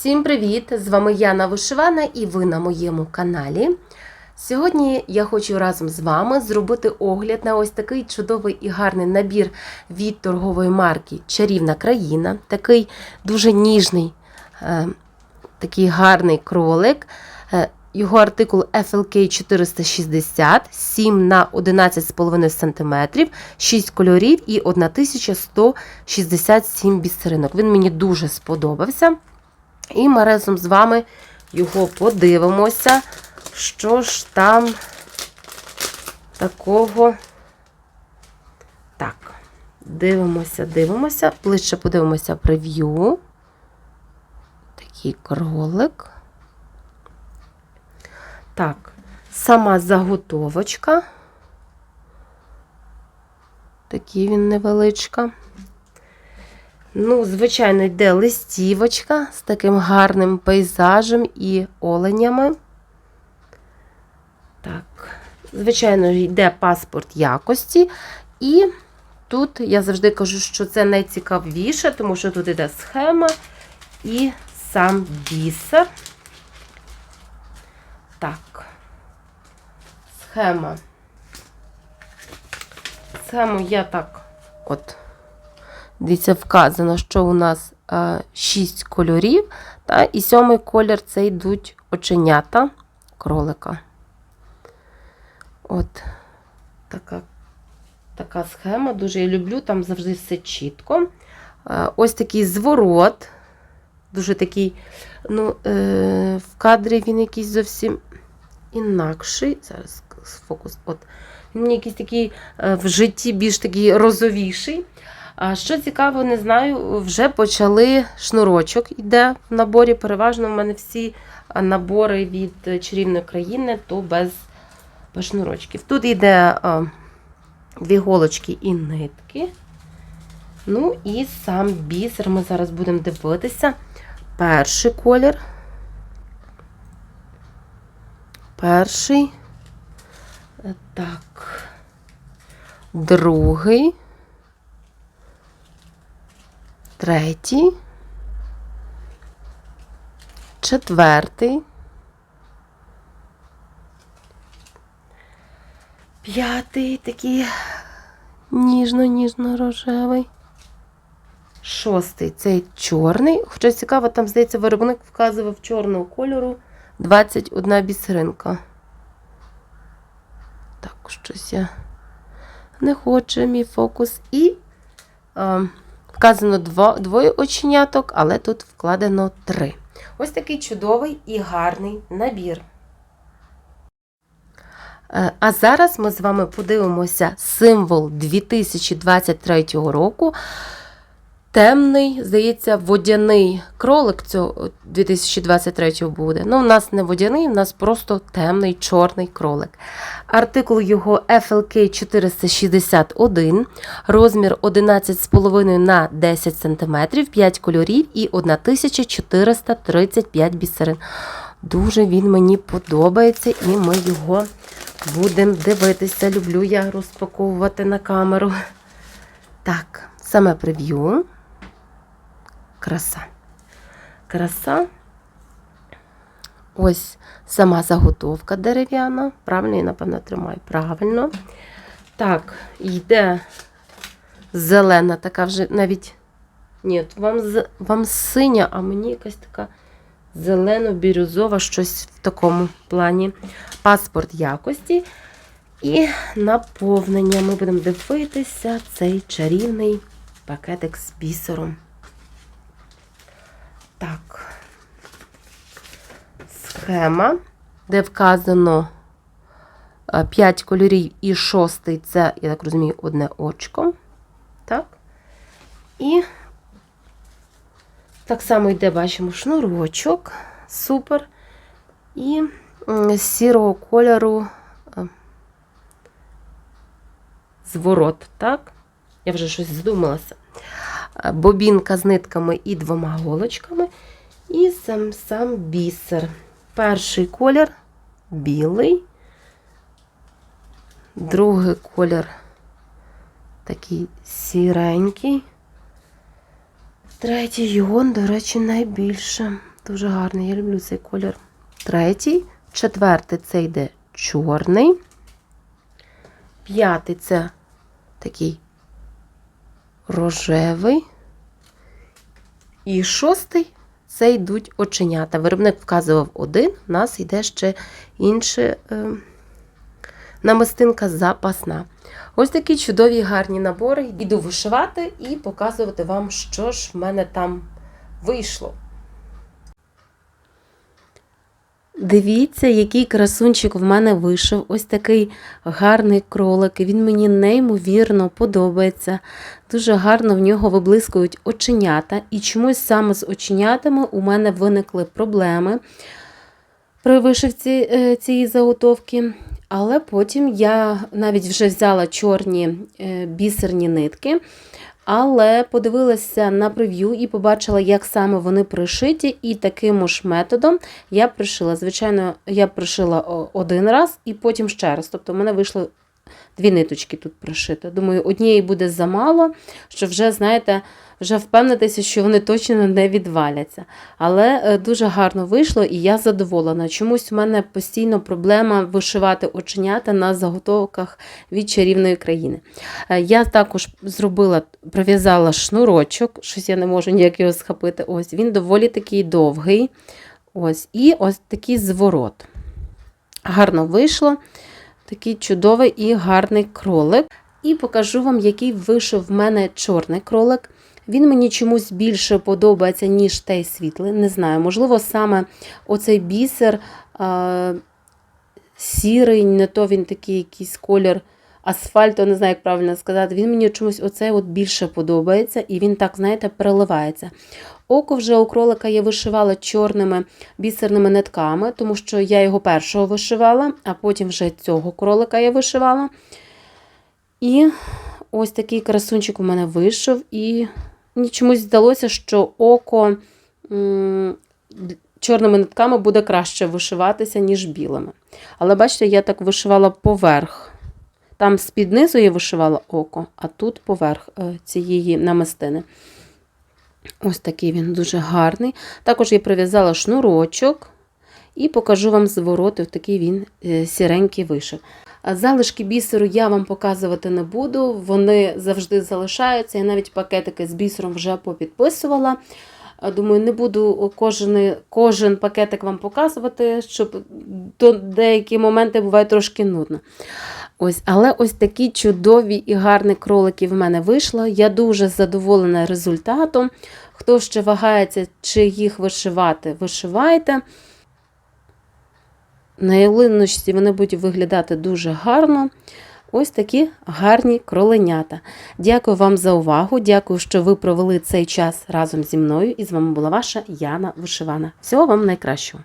Всім привіт! З вами Яна Вишивана і ви на моєму каналі. Сьогодні я хочу разом з вами зробити огляд на ось такий чудовий і гарний набір від торгової марки Чарівна країна. Такий дуже ніжний, е, такий гарний кролик. Е, Його артикул FLK 460, 7 на 11,5 см, 6 кольорів і 1167 бісеринок. Він мені дуже сподобався. І ми разом з вами його подивимося, що ж там такого. Так, дивимося, дивимося. Ближче подивимося прев'ю. Такий кролик. Так, сама заготовочка. Такий він невеличка. Ну, звичайно, йде листівочка з таким гарним пейзажем і оленями. Так, звичайно, йде паспорт якості. І тут я завжди кажу, що це найцікавіше, тому що тут йде схема і сам бісер. Так, схема. Схему я так от. Дивіться, вказано, що у нас е, 6 кольорів, та, і сьомий колір це йдуть оченята кролика. От така така схема. Дуже я люблю, там завжди все чітко. Е, ось такий зворот. Дуже такий, ну, е, в кадрі він якийсь зовсім інакший. Зараз фокус. От. Він якийсь такий е, в житті більш такий розовіший. Що цікаво, не знаю, вже почали шнурочок йде в наборі. Переважно в мене всі набори від чарівної країни, то без, без шнурочків. Тут йде а, дві голочки і нитки. Ну і сам бісер. Ми зараз будемо дивитися. Перший колір. Перший. Так. Другий. Третій, четвертий, п'ятий такий ніжно-ніжно-рожевий. Шостий цей чорний. Хоча цікаво, там, здається, виробник вказував чорного кольору 21 бісеринка. Так, щось я не хочу мій фокус. І. А, Вказано дво, двоє оченяток, але тут вкладено три. Ось такий чудовий і гарний набір. Е, А зараз ми з вами подивимося символ 2023 року. Темний, здається, водяний кролик цього 2023 буде. Ну, у нас не водяний, у нас просто темний чорний кролик. Артикул його FLK 461, розмір 11,5 на 10 см, 5 кольорів і 1435 бісерин. Дуже він мені подобається, і ми його будемо дивитися. Люблю я розпаковувати на камеру. Так, саме прев'ю. Краса. Краса. Ось сама заготовка дерев'яна. Правильно, я, напевно, тримаю. Правильно. Так, йде зелена, така вже навіть. Ні, вам вам синя, а мені якась така зелено-бірюзова, щось в такому плані. Паспорт якості. І наповнення. Ми будемо дивитися цей чарівний пакетик з бісером. Так, схема, де вказано 5 кольорів і шостий це, я так розумію, одне очко. Так. І так само йде, бачимо, шнурочок. Супер. І сірого кольору зворот, так? Я вже щось задумалася бобінка з нитками і двома голочками, і сам сам бісер. Перший колір білий, другий колір такий сіренький. Третій його, до речі, найбільше. Дуже гарний, я люблю цей колір. Третій. Четвертий це йде чорний. П'ятий це такий рожевий. І шостий це йдуть оченята. Виробник вказував один, у нас йде ще інше е, намистинка запасна. Ось такі чудові гарні набори. Іду вишивати і показувати вам, що ж в мене там вийшло. Дивіться, який красунчик в мене вийшов. Ось такий гарний кролик. Він мені неймовірно подобається. Дуже гарно в нього виблискують оченята. І чомусь саме з оченятами у мене виникли проблеми при вишивці е, цієї заготовки. Але потім я навіть вже взяла чорні е, бісерні нитки. Але подивилася на прев'ю і побачила, як саме вони пришиті, і таким ж методом я пришила. Звичайно, я пришила один раз і потім ще раз. Тобто, в мене вийшло дві ниточки тут пришито. Думаю, однієї буде замало, що вже, знаєте, вже впевнитися, що вони точно не відваляться. Але е, дуже гарно вийшло, і я задоволена. Чомусь у мене постійно проблема вишивати оченята на заготовках від чарівної країни. Е, Я також зробила, прив'язала шнурочок, щось я не можу ніяк його схопити. Ось він доволі такий довгий. Ось, і ось такий зворот. Гарно вийшло. Такий чудовий і гарний кролик. І покажу вам, який вийшов в мене чорний кролик. Він мені чомусь більше подобається, ніж той світлий. Не знаю, можливо, саме оцей бісер а, сірий, не то він такий якийсь колір асфальту, не знаю, як правильно сказати. Він мені чомусь оцей от більше подобається, і він так, знаєте, переливається. Око вже у кролика я вишивала чорними бісерними нитками, тому що я його першого вишивала, а потім вже цього кролика я вишивала. І ось такий красунчик у мене вийшов, і мені чомусь здалося, що око чорними нитками буде краще вишиватися, ніж білими. Але бачите, я так вишивала поверх. Там з-під низу я вишивала око, а тут поверх е, цієї намистини. Ось такий він дуже гарний. Також я прив'язала шнурочок і покажу вам звороти. Ось такий він е, сіренький вийшов. А Залишки бісеру я вам показувати не буду, вони завжди залишаються. Я навіть пакетики з бісером вже попідписувала. Думаю, не буду кожен, кожен пакетик вам показувати, щоб до деякі моменти буває трошки нудно. Ось, але ось такі чудові і гарні кролики в мене вийшло. Я дуже задоволена результатом. Хто ще вагається, чи їх вишивати, вишивайте. На ялиночці вони будуть виглядати дуже гарно. Ось такі гарні кроленята. Дякую вам за увагу. Дякую, що ви провели цей час разом зі мною. І з вами була ваша Яна Вишивана. Всього вам найкращого!